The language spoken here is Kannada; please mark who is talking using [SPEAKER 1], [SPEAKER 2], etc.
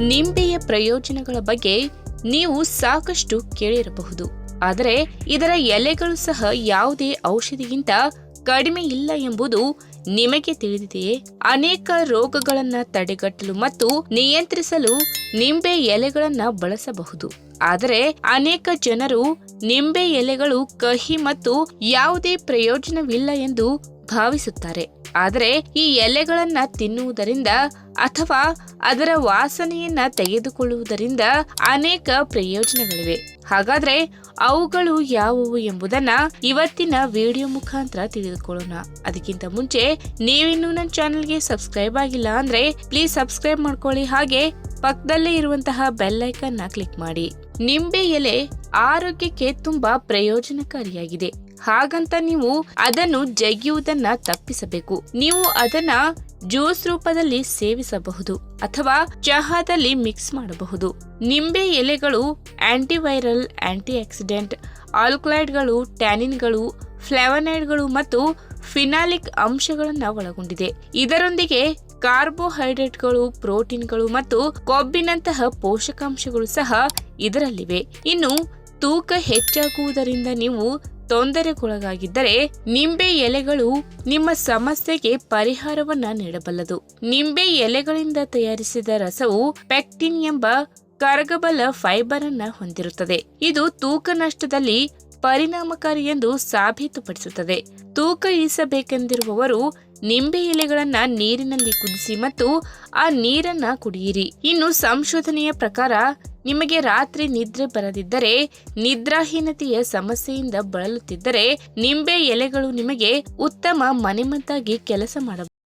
[SPEAKER 1] ನಿಂಬೆಯ ಪ್ರಯೋಜನಗಳ ಬಗ್ಗೆ ನೀವು ಸಾಕಷ್ಟು ಕೇಳಿರಬಹುದು. ಆದರೆ ಇದರ ಎಲೆಗಳು ಸಹ ಯಾವುದೇ ಔಷಧಿಗಿಂತ ಕಡಿಮೆ ಇಲ್ಲ ಎಂಬುದು ನಿಮಗೆ ತಿಳಿದಿದೆಯೇ? ಅನೇಕ ರೋಗಗಳನ್ನು ತಡೆಗಟ್ಟಲು ಮತ್ತು ನಿಯಂತ್ರಿಸಲು ನಿಂಬೆ ಎಲೆಗಳನ್ನು ಬಳಸಬಹುದು. ಆದರೆ ಅನೇಕ ಜನರು ನಿಂಬೆ ಎಲೆಗಳು ಕಹಿ ಮತ್ತು ಯಾವುದೇ ಪ್ರಯೋಜನವಿಲ್ಲ ಎಂದು ಭಾವಿಸುತ್ತಾರೆ. ಆದರೆ ಈ ಎಲೆಗಳನ್ನು ತಿನ್ನುವುದರಿಂದ ಅಥವಾ ಅದರ ವಾಸನೆಯನ್ನ ತೆಗೆದುಕೊಳ್ಳುವುದರಿಂದ ಅನೇಕ ಪ್ರಯೋಜನಗಳಿವೆ. ಹಾಗಾದ್ರೆ ಅವುಗಳು ಯಾವುವು ಎಂಬುದನ್ನ ಇವತ್ತಿನ ವಿಡಿಯೋ ಮುಖಾಂತರ ತಿಳಿದುಕೊಳ್ಳೋಣ. ಅದಕ್ಕಿಂತ ಮುಂಚೆ ನೀವಿನ್ನೂ ನನ್ನ ಚಾನೆಲ್ಗೆ ಸಬ್ಸ್ಕ್ರೈಬ್ ಆಗಿಲ್ಲ ಅಂದ್ರೆ ಪ್ಲೀಸ್ ಸಬ್ಸ್ಕ್ರೈಬ್ ಮಾಡ್ಕೊಳ್ಳಿ. ಹಾಗೆ ಪಕ್ಕದಲ್ಲೇ ಇರುವಂತಹ ಬೆಲ್ ಐಕನ್ನ ಕ್ಲಿಕ್ ಮಾಡಿ. ನಿಂಬೆ ಎಲೆ ಆರೋಗ್ಯಕ್ಕೆ ತುಂಬಾ ಪ್ರಯೋಜನಕಾರಿಯಾಗಿದೆ. ಹಾಗಂತ ನೀವು ಅದನ್ನು ಜಗಿಯುವುದನ್ನ ತಪ್ಪಿಸಬೇಕು. ನೀವು ಅದನ್ನ ಜ್ಯೂಸ್ ರೂಪದಲ್ಲಿ ಸೇವಿಸಬಹುದು ಅಥವಾ ಚಹಾದಲ್ಲಿ ಮಿಕ್ಸ್ ಮಾಡಬಹುದು. ನಿಂಬೆ ಎಲೆಗಳು ಆಂಟಿವೈರಲ್ ಆಂಟಿ ಆಕ್ಸಿಡೆಂಟ್ ಆಲ್ಕೊಲೈಡ್ಗಳು ಟ್ಯಾನಿನ್ಗಳು ಫ್ಲಾವನೈಡ್ಗಳು ಮತ್ತು ಫಿನಾಲಿಕ್ ಅಂಶಗಳನ್ನು ಒಳಗೊಂಡಿದೆ. ಇದರೊಂದಿಗೆ ಕಾರ್ಬೋಹೈಡ್ರೇಟ್ಗಳು ಪ್ರೋಟೀನ್ಗಳು ಮತ್ತು ಕೊಬ್ಬಿನಂತಹ ಪೋಷಕಾಂಶಗಳು ಸಹ ಇದರಲ್ಲಿವೆ. ಇನ್ನು ತೂಕ ಹೆಚ್ಚಾಗುವುದರಿಂದ ನೀವು ತೊಂದರೆಗೊಳಗಾಗಿದ್ದರೆ ನಿಂಬೆ ಎಲೆಗಳು ನಿಮ್ಮ ಸಮಸ್ಯೆಗೆ ಪರಿಹಾರವನ್ನ ನೀಡಬಲ್ಲದು. ನಿಂಬೆ ಎಲೆಗಳಿಂದ ತಯಾರಿಸಿದ ರಸವು ಪೆಕ್ಟಿನ್ ಎಂಬ ಕರಗಬಲ ಫೈಬರ್ ಅನ್ನ ಹೊಂದಿರುತ್ತದೆ. ಇದು ತೂಕ ನಷ್ಟದಲ್ಲಿ ಪರಿಣಾಮಕಾರಿ ಎಂದು ಸಾಬೀತುಪಡಿಸುತ್ತದೆ. ತೂಕ ಇಳಿಸಬೇಕೆಂದಿರುವವರು ನಿಂಬೆ ಎಲೆಗಳನ್ನ ನೀರಿನಲ್ಲಿ ಕುದಿಸಿ ಮತ್ತು ಆ ನೀರನ್ನ ಕುಡಿಯಿರಿ. ಇನ್ನು ಸಂಶೋಧನೆಯ ಪ್ರಕಾರ ನಿಮಗೆ ರಾತ್ರಿ ನಿದ್ರೆ ಬರದಿದ್ದರೆ, ನಿದ್ರಾಹೀನತೆಯ ಸಮಸ್ಯೆಯಿಂದ ಬಳಲುತ್ತಿದ್ದರೆ ನಿಂಬೆ ಎಲೆಗಳು ನಿಮಗೆ ಉತ್ತಮ ಮನೆಮದ್ದಾಗಿ ಕೆಲಸ ಮಾಡಬಹುದು